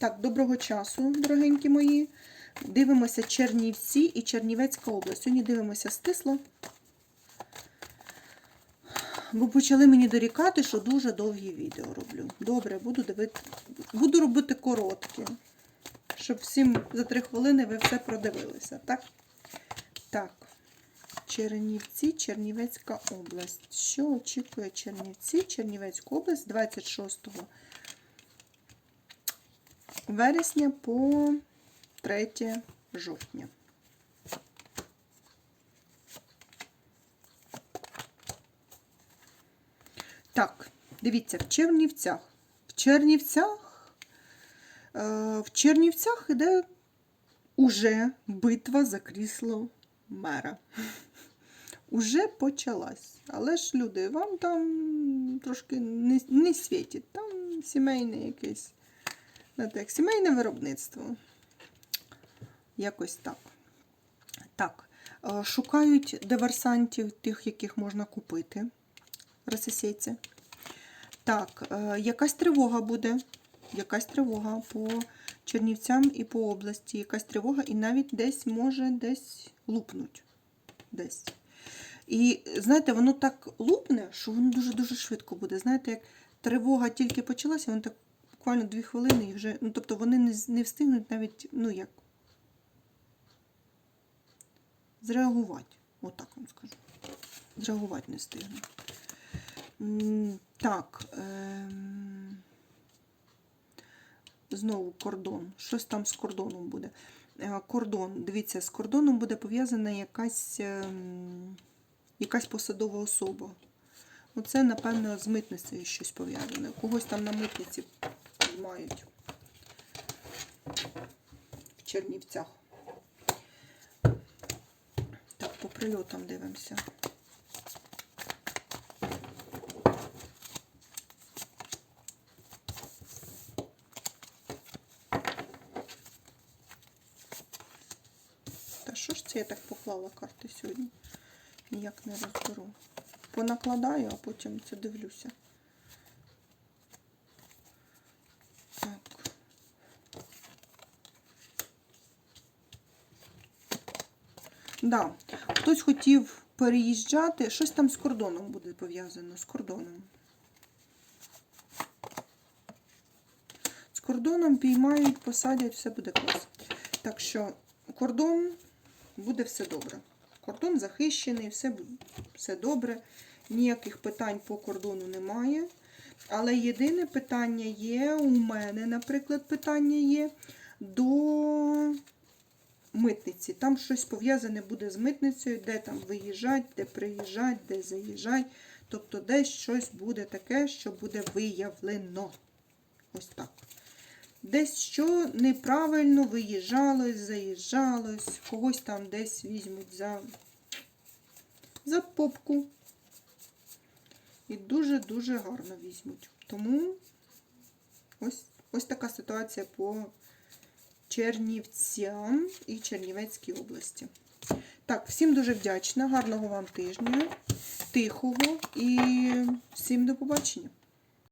Так, доброго часу, дорогенькі мої. Дивимося Чернівці і Чернівецька область. Сьогодні дивимося стисло. Бо почали мені дорікати, що дуже довгі відео роблю. Добре, буду дивити, буду робити короткі, щоб всім за три хвилини ви все продивилися. Так? Так. Чернівці, Чернівецька область. Що очікує Чернівці, Чернівецьку область 26 вересня по 3 жовтня. Так, дивіться, в Чернівцях. В Чернівцях, е, в Чернівцях іде уже битва за крісло мера. Уже почалась. Але ж люди, вам там трошки не, не світить. Там сімейне якесь. Знаєте, як сімейне виробництво. Якось так. Так. е, Шукають диверсантів, тих, яких можна купити. Рососійці. Так, е, якась тривога буде. Якась тривога по Чернівцям і по області. Якась тривога, і навіть десь може десь лупнуть. Десь. І знаєте, воно так лупне, що воно дуже-дуже швидко буде. Знаєте, як тривога тільки почалася, воно так буквально дві хвилини і вже. Ну, тобто вони не, не встигнуть навіть, ну як, зреагувати. Отак вам скажу. Зреагувати не встигнуть. Так. Ем... Знову кордон. Щось там з кордоном буде. Е, Кордон. Дивіться, з кордоном буде пов'язана якась, ем, якась посадова особа. Оце, напевно, з митницею щось пов'язане. Когось там на митниці мають в Чернівцях. Так, по прильотам дивимося. Та що ж це я так поклала карти сьогодні? Ніяк не розберу. Понакладаю, а потім це дивлюся. Да. Хтось хотів переїжджати. Щось там з кордоном буде пов'язано. З кордоном. З кордоном піймають, посадять, все буде клас. Так що кордон буде все добре. Кордон захищений, все, все добре. Ніяких питань по кордону немає. Але єдине питання є, у мене, наприклад, питання є до митниці. Там щось пов'язане буде з митницею, де там виїжджать, де приїжджать, де заїжджать. Тобто десь щось буде таке, що буде виявлено. Ось так. Десь що неправильно виїжджалось, заїжджалось, когось там десь візьмуть за, за попку. І дуже-дуже гарно візьмуть. Тому ось, ось така ситуація по Чернівцям і Чернівецькій області. Так, всім дуже вдячна, гарного вам тижня, тихого і всім до побачення.